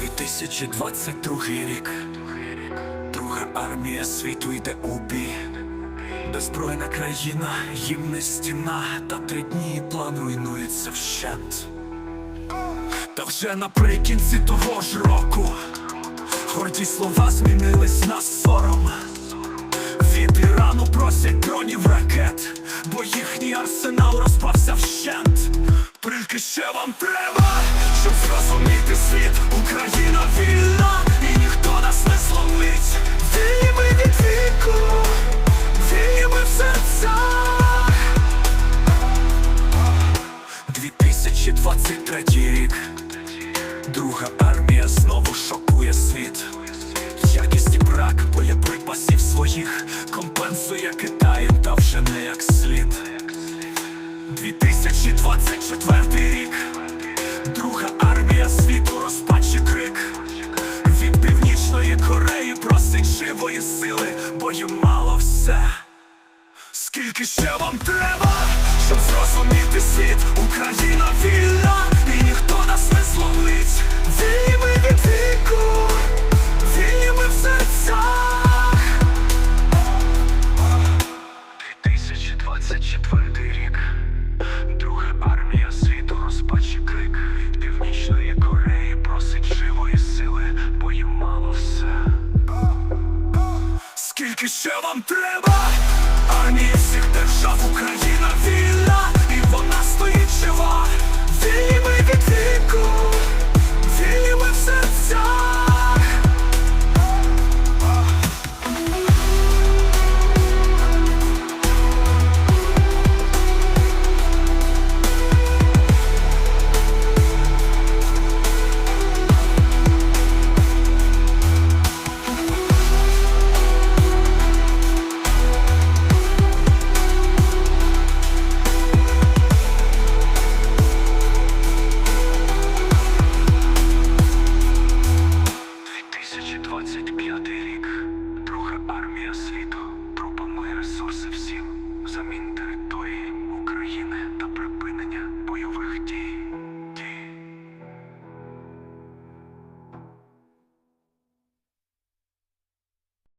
2022 рік. Друга армія світу йде у бій. Беззбройна країна, їм не стіна, та три дні план руйнується вщент. Та вже наприкінці того ж року горді слова змінились на сором. Від Ірану просять дронів ракет, бо їхній арсенал розпався вщент. Тільки ще вам треба, щоб Друга армія знову шокує світ. Якість і брак боєприпасів своїх компенсує Китаєм та вже не як слід. 2024 рік. Друга армія світу розпаче крик. Від північної Кореї просить живої сили, бо їм мало все. Скільки ще вам треба, щоб зрозуміти світ, Україна вільна, і ніхто нас не зловить. скільки ще вам треба, армії всіх держав Україна вірить